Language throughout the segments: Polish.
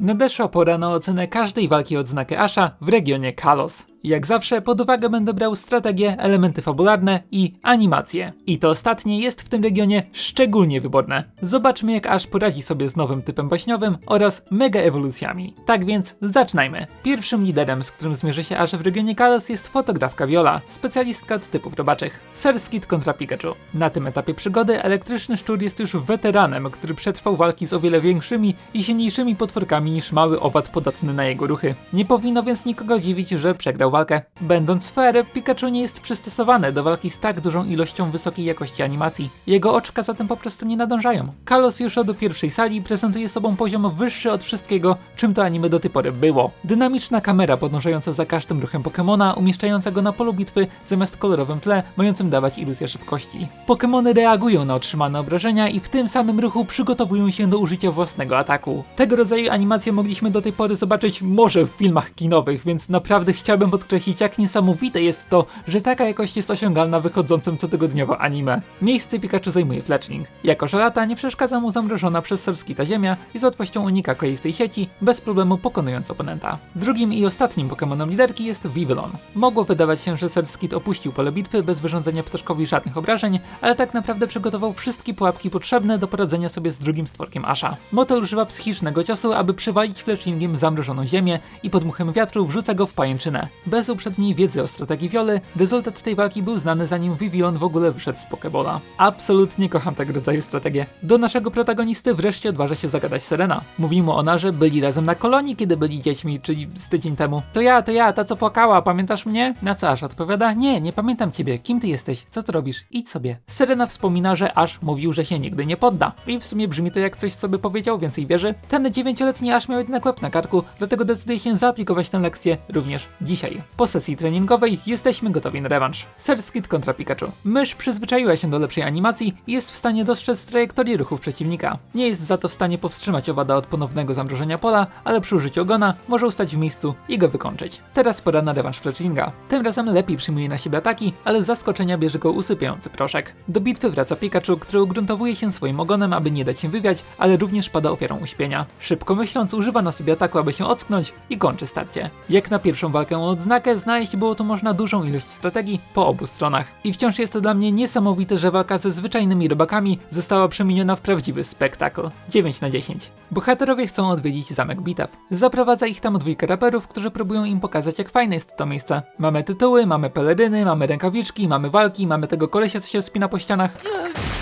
Nadeszła pora na ocenę każdej walki odznakę Asha w regionie Kalos. Jak zawsze pod uwagę będę brał strategię, elementy fabularne i animacje. I to ostatnie jest w tym regionie szczególnie wyborne. Zobaczmy jak Ash poradzi sobie z nowym typem baśniowym oraz mega ewolucjami. Tak więc zaczynajmy. Pierwszym liderem, z którym zmierzy się Ash w regionie Kalos jest fotografka Viola, specjalistka od typów robaczych. Serskit kontra Pikachu. Na tym etapie przygody elektryczny szczur jest już weteranem, który przetrwał walki z o wiele większymi i silniejszymi potworkami niż mały owad podatny na jego ruchy. Nie powinno więc nikogo dziwić, że przegrał walkę. Będąc fair, Pikachu nie jest przystosowane do walki z tak dużą ilością wysokiej jakości animacji. Jego oczka zatem po prostu nie nadążają. Kalos już od pierwszej sali prezentuje sobą poziom wyższy od wszystkiego, czym to anime do tej pory było. Dynamiczna kamera podążająca za każdym ruchem Pokemona, umieszczająca go na polu bitwy zamiast kolorowym tle, mającym dawać iluzję szybkości. Pokemony reagują na otrzymane obrażenia i w tym samym ruchu przygotowują się do użycia własnego ataku. Tego rodzaju animacje mogliśmy do tej pory zobaczyć może w filmach kinowych, więc naprawdę chciałbym podkreślić, jak niesamowite jest to, że taka jakość jest osiągalna wychodzącym cotygodniowo anime. Miejsce Pikachu zajmuje Fletchling. Jako że lata nie przeszkadza mu zamrożona przez Sorskita ziemia i z łatwością unika kleistej sieci, bez problemu pokonując oponenta. Drugim i ostatnim Pokemonem liderki jest Vivillon. Mogło wydawać się, że Sorskit opuścił pole bitwy bez wyrządzenia ptaszkowi żadnych obrażeń, ale tak naprawdę przygotował wszystkie pułapki potrzebne do poradzenia sobie z drugim stworkiem Asha. Motel używa psychicznego ciosu, aby przywalić Fletchlingiem zamrożoną ziemię i pod muchem wiatru wrzuca go w pajęczynę. Bez uprzedniej wiedzy o strategii Viole, rezultat tej walki był znany zanim Vivillon w ogóle wyszedz z Pokebola. Absolutnie kocham tego rodzaju strategię. Do naszego protagonisty wreszcie odważa się zagadać Serena. Mówi mu ona, że byli razem na kolonii, kiedy byli dziećmi, czyli z tydzień temu. To ja, to ja, ta co płakała, pamiętasz mnie? Na co Ash odpowiada, nie, nie pamiętam ciebie, kim ty jesteś, co ty robisz, idź sobie. Serena wspomina, że Ash mówił, że się nigdy nie podda. I w sumie brzmi to jak coś, co by powiedział, więcej wierzy. Ten dziewięcioletni Ash miał jednak łeb na karku, dlatego decyduje się zaaplikować tę lekcję również dzisiaj. Po sesji treningowej jesteśmy gotowi na rewanż. Serskit kontra Pikachu. Mysz przyzwyczaiła się do lepszej animacji i jest w stanie dostrzec trajektorię ruchów przeciwnika. Nie jest za to w stanie powstrzymać owada od ponownego zamrożenia pola, ale przy użyciu ogona może ustać w miejscu i go wykończyć. Teraz pora na rewanż Fletchlinga. Tym razem lepiej przyjmuje na siebie ataki, ale z zaskoczenia bierze go usypiający proszek. Do bitwy wraca Pikachu, który ugruntowuje się swoim ogonem, aby nie dać się wywiać, ale również pada ofiarą uśpienia. Szybko myśląc, używa na sobie ataku, aby się ocknąć i kończy starcie. Jak na pierwszą walkę o odznakę, znaleźć było tu można dużą ilość strategii po obu stronach. I wciąż jest to dla mnie niesamowite, że walka ze zwyczajnymi robakami została przemieniona w prawdziwy spektakl. 9 na 10. Bohaterowie chcą odwiedzić zamek bitew. Zaprowadza ich tam dwójkę raperów, którzy próbują im pokazać jak fajne jest to miejsce. Mamy tytuły, mamy peleryny, mamy rękawiczki, mamy walki, mamy tego kolesia co się wspina po ścianach.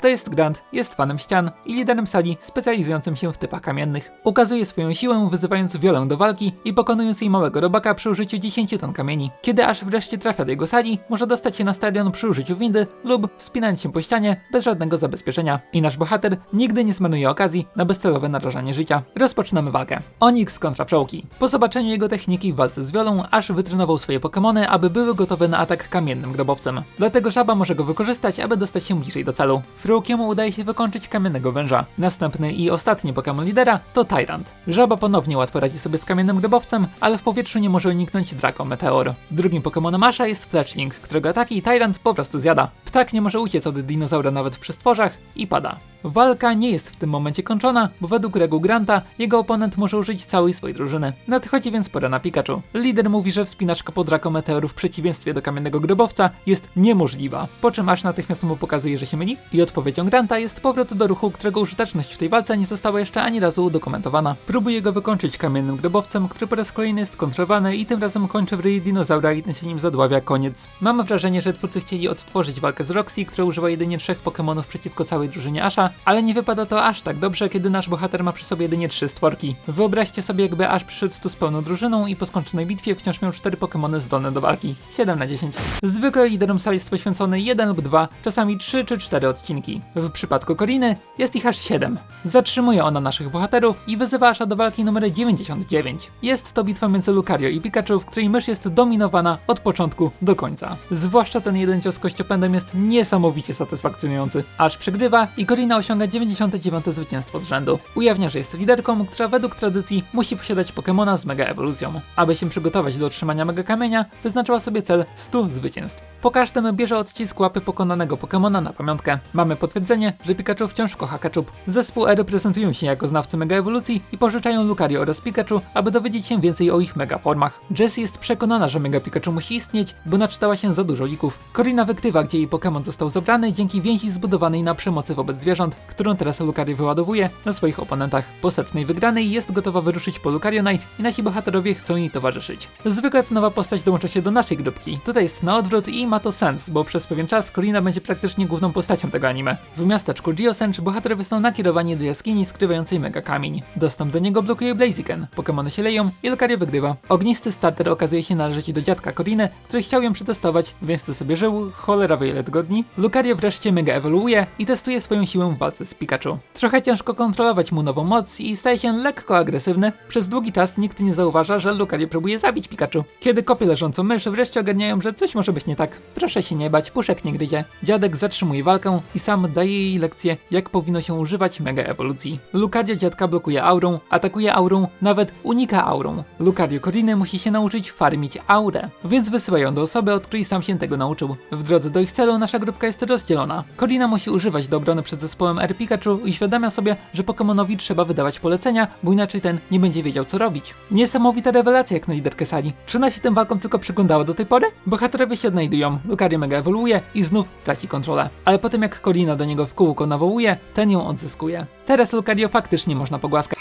To jest Grant, jest fanem ścian i liderem sali specjalizującym się w typach kamiennych. Ukazuje swoją siłę, wyzywając Wiolę do walki i pokonując jej małego robaka przy użyciu 10 ton kamieni. Kiedy aż wreszcie trafia do jego sali, może dostać się na stadion przy użyciu windy lub wspinając się po ścianie bez żadnego zabezpieczenia. I nasz bohater nigdy nie zmarnuje okazji na bezcelowe narażanie życia. Rozpoczynamy walkę. Onyx kontra Pszczołki. Po zobaczeniu jego techniki w walce z Wiolą, aż wytrenował swoje Pokemony, aby były gotowe na atak kamiennym grobowcem. Dlatego żaba może go wykorzystać, aby dostać się bliżej do celu. Frołkiemu udaje się wykończyć kamiennego węża. Następny i ostatni Pokémon lidera to Tyrant. Żaba ponownie łatwo radzi sobie z kamiennym grobowcem, ale w powietrzu nie może uniknąć Draco Meteor. Drugim Pokémonem Masha jest Fletchling, którego ataki Tyrant po prostu zjada. Ptak nie może uciec od dinozaura nawet w przestworzach i pada. Walka nie jest w tym momencie kończona, bo według reguł Granta jego oponent może użyć całej swojej drużyny. Nadchodzi więc pora na Pikachu. Lider mówi, że wspinaczka po Draco Meteoru w przeciwieństwie do kamiennego grobowca jest niemożliwa, po czym aż natychmiast mu pokazuje, że się myli i odpowiedzią Granta jest powrót do ruchu, którego użyteczność w tej walce nie została jeszcze ani razu udokumentowana. Próbuje go wykończyć kamiennym grobowcem, który po raz kolejny jest kontrowany i tym razem kończy w ryj dinozaura i ten się nim zadławia koniec. Mam wrażenie, że twórcy chcieli odtworzyć walkę z Roxy, która używa jedynie trzech Pokémonów przeciwko całej drużynie Asha, ale nie wypada to aż tak dobrze, kiedy nasz bohater ma przy sobie jedynie trzy stworki. Wyobraźcie sobie, jakby Ash przyszedł tu z pełną drużyną i po skończonej bitwie wciąż miał cztery Pokémony zdolne do walki. 7 na 10. Zwykle liderom sali jest poświęcony jeden lub dwa, czasami trzy czy cztery odcinki. W przypadku Koriny jest ich aż 7. Zatrzymuje ona naszych bohaterów i wyzywa Asha do walki numer 99. Jest to bitwa między Lucario i Pikachu, w której mysz jest dominowana od początku do końca. Zwłaszcza ten jeden cios kościopędem jest niesamowicie satysfakcjonujący. Aż przegrywa i Korina osiąga 99 zwycięstwo z rzędu. Ujawnia, że jest liderką, która według tradycji musi posiadać Pokemona z mega ewolucją. Aby się przygotować do otrzymania mega kamienia, wyznaczyła sobie cel 100 zwycięstw. Po każdym bierze odcisk łapy pokonanego Pokemona na pamiątkę. Mamy potwierdzenie, że Pikachu wciąż kocha Ketchup. Zespół E reprezentują się jako znawcy mega ewolucji i pożyczają Lucario oraz Pikachu, aby dowiedzieć się więcej o ich mega formach. Jessie jest przekonana, że mega Pikachu musi istnieć, bo naczytała się za dużo lików. Corina wykrywa, gdzie jej Pokémon został zabrany dzięki więzi zbudowanej na przemocy wobec zwierząt, którą teraz Lucario wyładowuje na swoich oponentach. Po setnej wygranej jest gotowa wyruszyć po Lucario Night i nasi bohaterowie chcą jej towarzyszyć. Zwykle to nowa postać dołącza się do naszej grupki. Tutaj jest na odwrót i ma to sens, bo przez pewien czas Corina będzie praktycznie główną postacią tego anime. W miasteczku Geosench bohaterowie są nakierowani do jaskini skrywającej mega kamień. Dostęp do niego blokuje Blaziken, Pokémony się leją i Lucario wygrywa. Ognisty starter okazuje się należeć do dziadka Coriny, który chciał ją przetestować, więc tu sobie żył, cholera wie tygodni. Lucario wreszcie mega ewoluuje i testuje swoją siłę w walce z Pikachu. Trochę ciężko kontrolować mu nową moc i staje się lekko agresywny. Przez długi czas nikt nie zauważa, że Lucario próbuje zabić Pikachu. Kiedy kopie leżącą mysz, wreszcie ogarniają, że coś może być nie tak. Proszę się nie bać, puszek nie gryzie. Dziadek zatrzymuje walkę i sam daje jej lekcję, jak powinno się używać mega ewolucji. Lucario dziadka blokuje aurą, atakuje aurą, nawet unika aurą. Lucario Coriny musi się nauczyć farmić aurę, więc wysyła ją do osoby, od której sam się tego nauczył. W drodze do ich celu nasza grupka jest rozdzielona. Corina musi używać do obrony przed zespołem R Pikachu i świadamia sobie, że Pokemonowi trzeba wydawać polecenia, bo inaczej ten nie będzie wiedział co robić. Niesamowita rewelacja jak na liderkę sali. Czy ona się tym walkom tylko przyglądała do tej pory? Bohaterowie się odnajdują, Lucario mega ewoluuje i znów traci kontrolę. Ale potem jak Corina do niego w kółko nawołuje, ten ją odzyskuje. Teraz Lucario faktycznie można pogłaskać.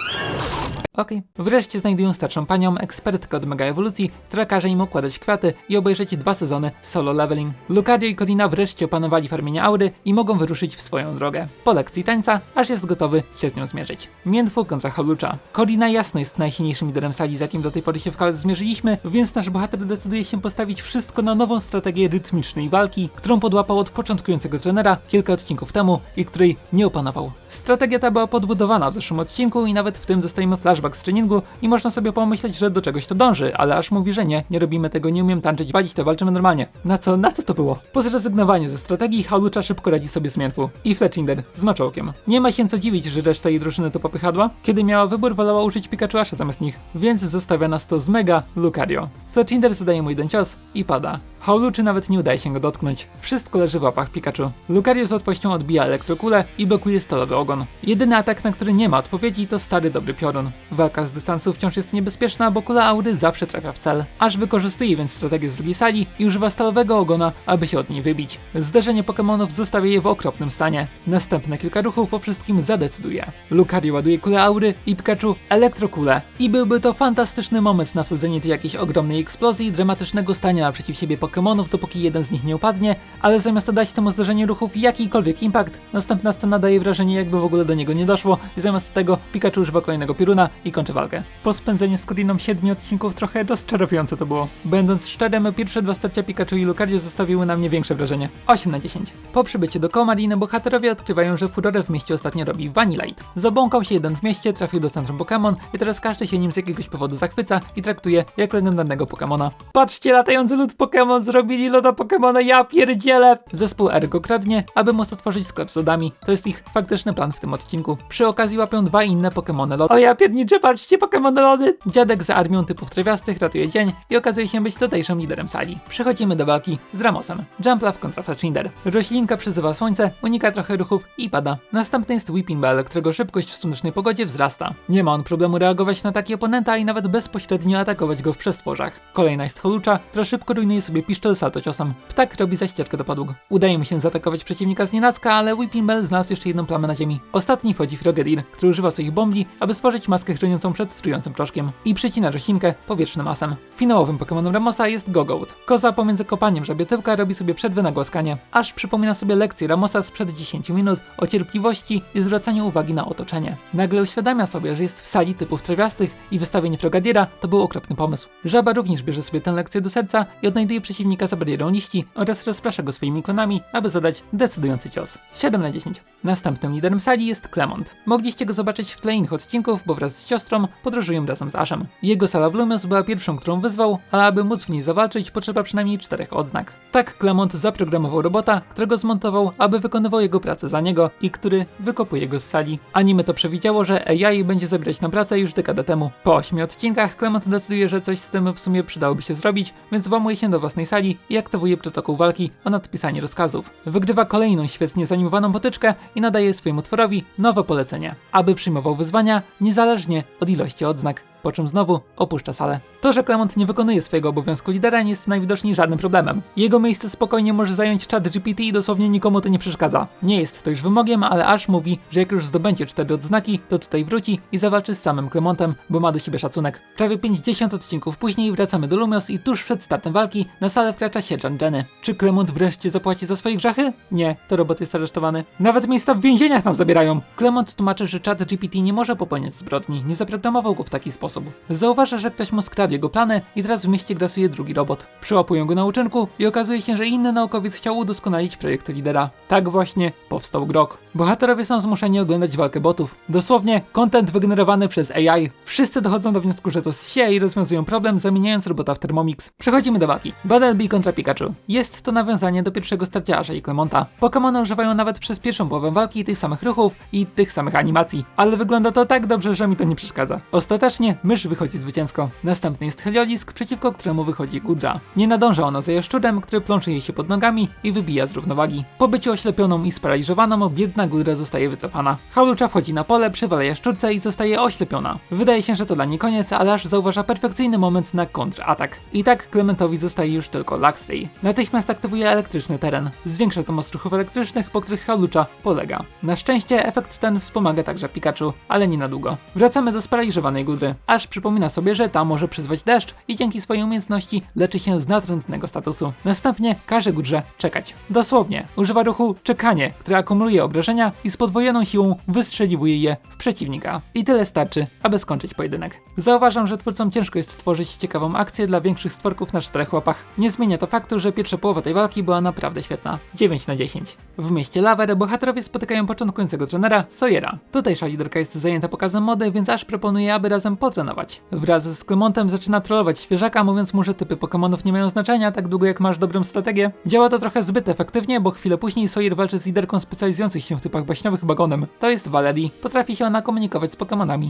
Okej. Wreszcie znajdują starszą panią, ekspertkę od mega ewolucji, która każe im układać kwiaty i obejrzeć dwa sezony solo leveling. Lucario i Corina wreszcie opanowali farmienie aury i mogą wyruszyć w swoją drogę. Po lekcji tańca, aż jest gotowy się z nią zmierzyć. Miętwu kontra Holucza. Corina jasno jest najsilniejszym liderem sali, z jakim do tej pory się w kale zmierzyliśmy, więc nasz bohater decyduje się postawić wszystko na nową strategię rytmicznej walki, którą podłapał od początkującego trenera kilka odcinków temu i której nie opanował. Strategia ta była podbudowana w zeszłym odcinku i nawet w tym dostajemy flashback z treningu i można sobie pomyśleć, że do czegoś to dąży, ale aż mówi, że nie, nie robimy tego, nie umiem tańczyć, walić to, walczymy normalnie. Na co, na co to było? Po zrezygnowaniu ze strategii Halucza szybko radzi sobie z Miętwu i Fletchinder z Maczołkiem. Nie ma się co dziwić, że reszta jej drużyny to popychadła. Kiedy miała wybór, wolała użyć Pikachu Asha zamiast nich, więc zostawia nas to z Mega Lucario. Fletchinder zadaje mu jeden cios i pada. Hauluczy nawet nie udaje się go dotknąć. Wszystko leży w łapach Pikachu. Lucario z łatwością odbija elektrokulę i blokuje stalowy ogon. Jedyny atak, na który nie ma odpowiedzi, to stary dobry piorun. Walka z dystansu wciąż jest niebezpieczna, bo kula aury zawsze trafia w cel. Aż wykorzystuje więc strategię z drugiej sali i używa stalowego ogona, aby się od niej wybić. Zderzenie Pokémonów zostawia je w okropnym stanie. Następne kilka ruchów o wszystkim zadecyduje. Lucario ładuje kulę aury i Pikachu elektrokulę. I byłby to fantastyczny moment na wsadzenie tu jakiejś ogromnej eksplozji i dramatycznego stania naprzeciw siebie Pokémonów, dopóki jeden z nich nie upadnie, ale zamiast dać temu zdarzeniu ruchów jakikolwiek impact, następna scena daje wrażenie jakby w ogóle do niego nie doszło i zamiast tego Pikachu używa kolejnego pioruna i kończy walkę. Po spędzeniu z Coriną 7 odcinków trochę rozczarowujące to było. Będąc szczerym, pierwsze dwa starcia Pikachu i Lucario zostawiły na mnie większe wrażenie. 8 na 10. Po przybyciu do Komariny bohaterowie odkrywają, że furorę w mieście ostatnio robi Vanillite. Zabłąkał się jeden w mieście, trafił do centrum Pokémon i teraz każdy się nim z jakiegoś powodu zachwyca i traktuje jak legendarnego Pokémona. Patrzcie, latający lud Pokémon zrobili loda Pokémona, ja pierdzielę! Zespół R go kradnie, aby móc otworzyć sklep z lodami. To jest ich faktyczny plan w tym odcinku. Przy okazji łapią dwa inne Pokémony lody. O ja pierniczę, patrzcie, Pokémony lody! Dziadek za armią typów trawiastych ratuje dzień i okazuje się być tutejszym liderem sali. Przechodzimy do walki z Ramosem. Jumplaf kontra Fletchinder. Roślinka przyzywa słońce, unika trochę ruchów i pada. Następny jest Whipping Bell, którego szybkość w słonecznej pogodzie wzrasta. Nie ma on problemu reagować na taki oponenta i nawet bezpośrednio atakować go w przestworzach. Kolejna jest Holucza, która szybko rujnuje sobie piszczel salto ciosem. Ptak robi zaścieczkę do podłóg. Udaje mu się zaatakować przeciwnika z nienacka, ale Whipping Bell znalazł jeszcze jedną plamę na ziemi. Ostatni wchodzi Frogedil, który używa swoich bombli, aby stworzyć maskę chroniącą przed trującym proszkiem i przycina roślinkę powietrznym asem. Finałowym Pokemonem Ramosa jest Gogoat. Koza pomiędzy kopaniem żabietyłka robi sobie przerwę na głaskanie, aż przypomina sobie lekcję Ramosa sprzed 10 minut o cierpliwości i zwracaniu uwagi na otoczenie. Nagle uświadamia sobie, że jest w sali typów trawiastych i wystawienie Frogadiera to był okropny pomysł. Żaba również bierze sobie tę lekcję do serca i odnajduje przeciwnika za barierą liści oraz rozprasza go swoimi klonami, aby zadać decydujący cios. 7 na 10. Następnym liderem sali jest Clement. Mogliście go zobaczyć w tle innych odcinków, bo wraz z siostrą podróżują razem z Ashem. Jego sala w Lumios była pierwszą, którą wyzwał, ale aby móc w niej zawalczyć, potrzeba przynajmniej czterech odznak. Tak Clement zaprogramował robota, którego zmontował, aby wykonywał jego pracę za niego i który wykopuje go z sali. Anime to przewidziało, że AI będzie zabierać na pracę już dekadę temu. Po 8 odcinkach Clement decyduje, że coś z tym w sumie przydałoby się zrobić, więc włamuje się do własnej własnej sali i aktywuje protokół walki o nadpisanie rozkazów. Wygrywa kolejną świetnie zanimowaną potyczkę i nadaje swojemu tworowi nowe polecenie, aby przyjmował wyzwania niezależnie od ilości odznak po czym znowu opuszcza salę. To, że Clement nie wykonuje swojego obowiązku lidera nie jest najwidoczniej żadnym problemem. Jego miejsce spokojnie może zająć chat GPT i dosłownie nikomu to nie przeszkadza. Nie jest to już wymogiem, ale Ash mówi, że jak już zdobędzie cztery odznaki, to tutaj wróci i zawalczy z samym Clementem, bo ma do siebie szacunek. Prawie 50 odcinków później wracamy do Lumios i tuż przed startem walki na salę wkracza sierżant Jenny. Czy Clement wreszcie zapłaci za swoje grzechy? Nie, to robot jest aresztowany. Nawet miejsca w więzieniach nam zabierają. Clement tłumaczy, że chat GPT nie może popełniać zbrodni, nie zaprogramował go w taki sposób. Zauważa, że ktoś mu skradł jego plany i teraz w mieście grasuje drugi robot. Przyłapują go na uczynku i okazuje się, że inny naukowiec chciał udoskonalić projekt lidera. Tak właśnie powstał Grok. Bohaterowie są zmuszeni oglądać walkę botów. Dosłownie, content wygenerowany przez AI. Wszyscy dochodzą do wniosku, że to się i rozwiązują problem, zamieniając robota w Thermomix. Przechodzimy do walki. Battlebee kontra Pikachu. Jest to nawiązanie do pierwszego starciarza i Clemonta. Pokémony używają nawet przez pierwszą połowę walki tych samych ruchów i tych samych animacji, ale wygląda to tak dobrze, że mi to nie przeszkadza. Ostatecznie mysz wychodzi zwycięsko. Następny jest Heliolisk, przeciwko któremu wychodzi Gudra. Nie nadąża ona za jaszczurem, który plącze jej się pod nogami i wybija z równowagi. Po byciu oślepioną i sparaliżowaną, biedna Gudra zostaje wycofana. Haulucza wchodzi na pole, przewala jaszczurce i zostaje oślepiona. Wydaje się, że to dla niej koniec, ale aż zauważa perfekcyjny moment na kontratak. I tak Clementowi zostaje już tylko Luxray. Natychmiast aktywuje elektryczny teren. Zwiększa to moc ruchów elektrycznych, po których Haulucza polega. Na szczęście efekt ten wspomaga także Pikachu, ale nie na długo. Wracamy do sparaliżowanej Gudry. Aż przypomina sobie, że ta może przyzwać deszcz i dzięki swojej umiejętności leczy się z natrętnego statusu. Następnie każe Gudrze czekać. Dosłownie, używa ruchu czekanie, które akumuluje obrażenia i z podwojoną siłą wystrzeliwuje je w przeciwnika. I tyle starczy, aby skończyć pojedynek. Zauważam, że twórcom ciężko jest tworzyć ciekawą akcję dla większych stworków na czterech łapach. Nie zmienia to faktu, że pierwsza połowa tej walki była naprawdę świetna. 9 na 10. W mieście Laver bohaterowie spotykają początkującego trenera Sawyera. Tutejsza liderka jest zajęta pokazem mody, więc aż proponuje, aby razem potrenować. Wraz z Clemontem zaczyna trollować świeżaka, mówiąc mu, że typy Pokémonów nie mają znaczenia tak długo jak masz dobrą strategię. Działa to trochę zbyt efektywnie, bo chwilę później Sawyer walczy z liderką specjalizujących się w typach baśniowych bagonem. To jest Valerie. Potrafi się ona komunikować z Pokémonami.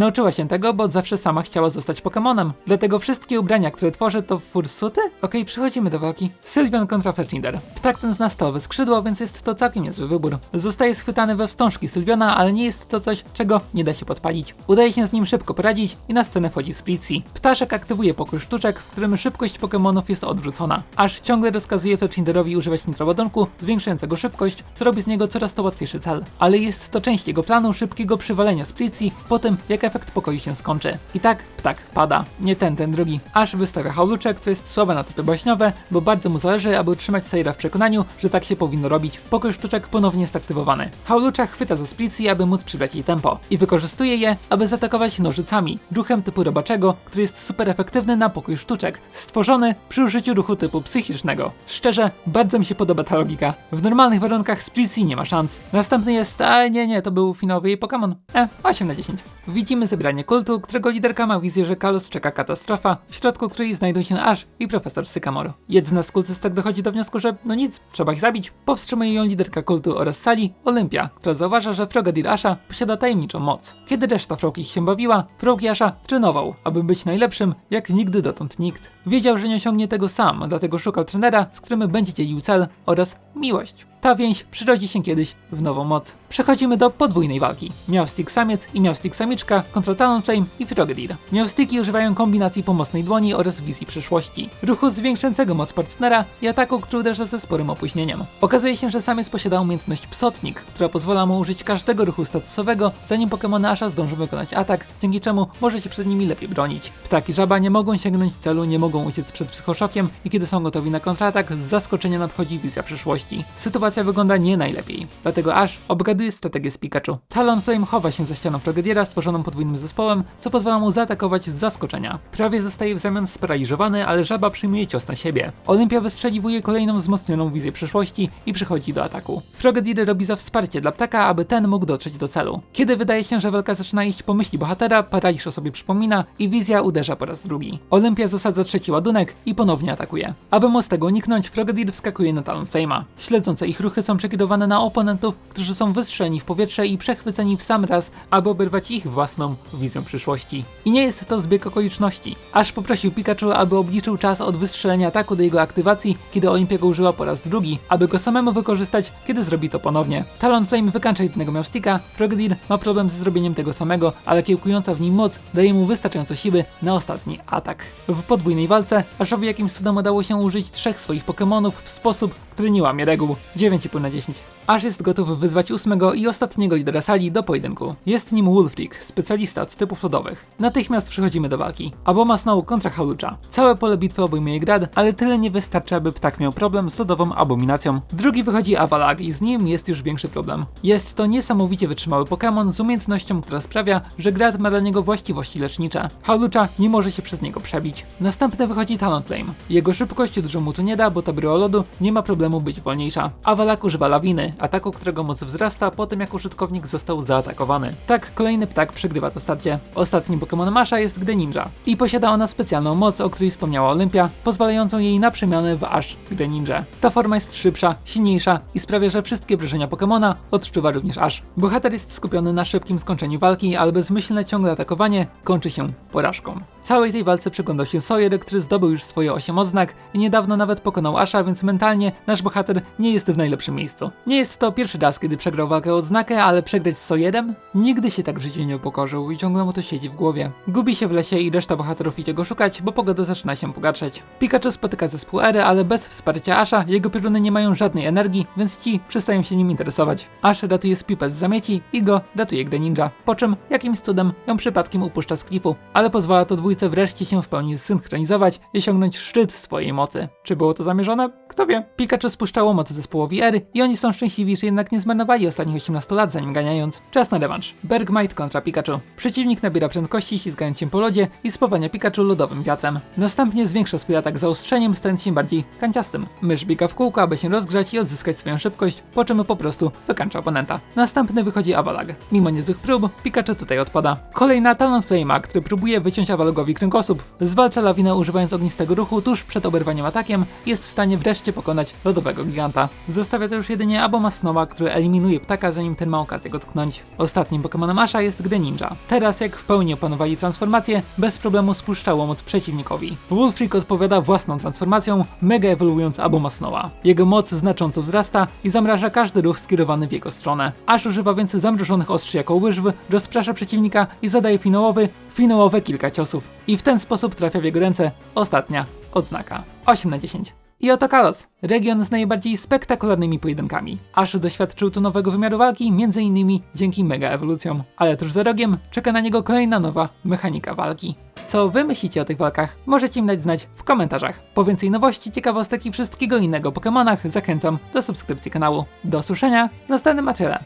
Nauczyła się tego, bo zawsze sama chciała zostać Pokemonem. Dlatego wszystkie ubrania, które tworzy, to fursuty? Okej, okay, przechodzimy do walki. Sylvian kontra Fletchinder. Ptak ten zna stowe skrzydło, więc jest to całkiem niezły wybór. Zostaje schwytany we wstążki Sylviana, ale nie jest to coś, czego nie da się podpalić. Udaje się z nim szybko poradzić i na scenę wchodzi Splitzy. Ptaszek aktywuje pokój sztuczek, w którym szybkość Pokemonów jest odwrócona. Aż ciągle rozkazuje Fletchinderowi używać nitroładunku, zwiększającego szybkość, co robi z niego coraz to łatwiejszy cel. Ale jest to część jego planu szybkiego przywalenia Splitzy po tym, efekt pokoju się skończy. I tak ptak pada. Nie ten, ten drugi. Aż wystawia hauluczek, który jest słabe na typy baśniowe, bo bardzo mu zależy, aby utrzymać Sejra w przekonaniu, że tak się powinno robić. Pokój sztuczek ponownie jest aktywowany. Haulucza chwyta za Spritzy, aby móc przybrać jej tempo. I wykorzystuje je, aby zaatakować nożycami, ruchem typu robaczego, który jest super efektywny na pokój sztuczek, stworzony przy użyciu ruchu typu psychicznego. Szczerze, bardzo mi się podoba ta logika. W normalnych warunkach Spritzy nie ma szans. Następny jest, a nie, nie, to był finałowy jej Pokémon. E, 8 na 10. Widzimy zebranie kultu, którego liderka ma wizję, że Kalos czeka katastrofa, w środku której znajdą się Ash i profesor Sycamore. Jedna z kultystek dochodzi do wniosku, że no nic, trzeba ich zabić. Powstrzymuje ją liderka kultu oraz sali, Olympia, która zauważa, że Frogadier Asha posiada tajemniczą moc. Kiedy reszta Frogich się bawiła, Frog Asha trenował, aby być najlepszym, jak nigdy dotąd nikt. Wiedział, że nie osiągnie tego sam, dlatego szukał trenera, z którym będzie dzielił cel oraz miłość. Ta więź przyrodzi się kiedyś w nową moc. Przechodzimy do podwójnej walki. Miał stick samiec i miał stick samiczka kontra Talonflame i Frogadier. Miał sticki używają kombinacji pomocnej dłoni oraz wizji przyszłości. Ruchu zwiększającego moc partnera i ataku, który uderza ze sporym opóźnieniem. Okazuje się, że samiec posiada umiejętność Psotnik, która pozwala mu użyć każdego ruchu statusowego, zanim Pokémon Asha zdąży wykonać atak, dzięki czemu może się przed nimi lepiej bronić. Ptaki żaba nie mogą sięgnąć celu, nie mogą uciec przed psychoszokiem i kiedy są gotowi na kontratak, z zaskoczenia nadchodzi wizja przyszłości. Sytuacja wygląda nie najlepiej, dlatego Ash obgaduje strategię z Pikachu. Talonflame chowa się za ścianą Frogadiera stworzoną podwójnym zespołem, co pozwala mu zaatakować z zaskoczenia. Prawie zostaje w zamian sparaliżowany, ale żaba przyjmuje cios na siebie. Olympia wystrzeliwuje kolejną wzmocnioną wizję przyszłości i przychodzi do ataku. Frogadier robi za wsparcie dla ptaka, aby ten mógł dotrzeć do celu. Kiedy wydaje się, że walka zaczyna iść po myśli bohatera, paraliż o sobie przypomina i wizja uderza po raz drugi. Olympia zasadza trzeci ładunek i ponownie atakuje. Aby mu z tego uniknąć, Frogadier wskakuje na Talonflame'a. Śledzące ich ruchy są przekierowane na oponentów, którzy są wystrzeleni w powietrze i przechwyceni w sam raz, aby oberwać ich własną wizją przyszłości. I nie jest to zbieg okoliczności. Aż poprosił Pikachu, aby obliczył czas od wystrzelenia ataku do jego aktywacji, kiedy Olimpia go użyła po raz drugi, aby go samemu wykorzystać, kiedy zrobi to ponownie. Talonflame wykańcza jednego miałstika, Frogdir ma problem ze zrobieniem tego samego, ale kiełkująca w nim moc daje mu wystarczająco siły na ostatni atak. W podwójnej walce Ashowi jakimś cudem udało się użyć trzech swoich Pokémonów w sposób, który nie łamie reguł. 9,5 na 10. Aż jest gotów wyzwać ósmego i ostatniego lidera sali do pojedynku. Jest nim Wolfreak, specjalista od typów lodowych. Natychmiast przechodzimy do walki. Aboma Snow kontra Halucha. Całe pole bitwy obejmuje grad, ale tyle nie wystarczy, aby ptak miał problem z lodową abominacją. Drugi wychodzi Avalag i z nim jest już większy problem. Jest to niesamowicie wytrzymały Pokémon z umiejętnością, która sprawia, że grad ma dla niego właściwości lecznicze. Halucha nie może się przez niego przebić. Następny wychodzi Talonflame. Jego szybkość dużo mu tu nie da, bo ta bryła lodu nie ma problemu być wolniejsza. Avalag używa lawiny, ataku, którego moc wzrasta po tym, jak użytkownik został zaatakowany. Tak, kolejny ptak przegrywa to starcie. Ostatnim Pokémon Masha jest Greninja i posiada ona specjalną moc, o której wspomniała Olympia, pozwalającą jej na przemianę w aż Greninja. Ta forma jest szybsza, silniejsza i sprawia, że wszystkie wrażenia Pokémona odczuwa również aż. Bohater jest skupiony na szybkim skończeniu walki, ale bezmyślne ciągłe atakowanie kończy się porażką. Całej tej walce przyglądał się Sawyer, który zdobył już swoje 8 odznak i niedawno nawet pokonał Asha, więc mentalnie nasz bohater nie jest w najlepszym miejscu. Nie jest to pierwszy raz, kiedy przegrał walkę o odznakę, ale przegrać z Sawyerem? Nigdy się tak w życiu nie upokorzył i ciągle mu to siedzi w głowie. Gubi się w lesie i reszta bohaterów idzie go szukać, bo pogoda zaczyna się pogarszać. Pikachu spotyka zespół Ery, ale bez wsparcia Asha jego pioruny nie mają żadnej energii, więc ci przestają się nim interesować. Ash ratuje Spipę z zamieci i go ratuje Greninja, po czym jakimś cudem ją przypadkiem upuszcza z klifu, ale pozwala to dwójce wreszcie się w pełni zsynchronizować i osiągnąć szczyt swojej mocy. Czy było to zamierzone? Kto wie. Pikachu spuszczało mocy zespołowi Ery i oni są szczęśliwi, że jednak nie zmarnowali ostatnich 18 lat za nim ganiając. Czas na rewanż. Bergmite kontra Pikachu. Przeciwnik nabiera prędkości, ślizgając się po lodzie i spowalnia Pikachu lodowym wiatrem. Następnie zwiększa swój atak zaostrzeniem, stając się bardziej kanciastym. Mysz biega w kółko, aby się rozgrzać i odzyskać swoją szybkość, po czym po prostu wykańcza oponenta. Następny wychodzi Avalag. Mimo niezłych prób, Pikachu tutaj odpada. Kolejna Talonflame'a, który próbuje wyciąć Avalagowi kręgosłup, zwalcza lawinę używając ognistego ruchu tuż przed oberwaniem atakiem jest w stanie wreszcie pokonać lodowego giganta. Zostawia to już jedynie Aboma Snowa, który eliminuje ptaka zanim ten ma okazję go tknąć. Ostatnim Pokemonem Asha jest Greninja. Teraz jak w pełni opanowali transformację, bez problemu spuszcza łomot przeciwnikowi. Wolfreak odpowiada własną transformacją, mega ewoluując Aboma Snowa. Jego moc znacząco wzrasta i zamraża każdy ruch skierowany w jego stronę. Ash używa więc zamrożonych ostrzy jako łyżw, rozprasza przeciwnika i zadaje finałowy, finałowe kilka ciosów. I w ten sposób trafia w jego ręce ostatnia odznaka. 8 na 10. I oto Kalos, region z najbardziej spektakularnymi pojedynkami. Aż doświadczył tu nowego wymiaru walki, m.in. dzięki mega ewolucjom. Ale tuż za rogiem czeka na niego kolejna nowa mechanika walki. Co wy myślicie o tych walkach? Możecie mi dać znać w komentarzach. Po więcej nowości, ciekawostek i wszystkiego innego o Pokemonach zachęcam do subskrypcji kanału. Do usłyszenia w następnym materiale.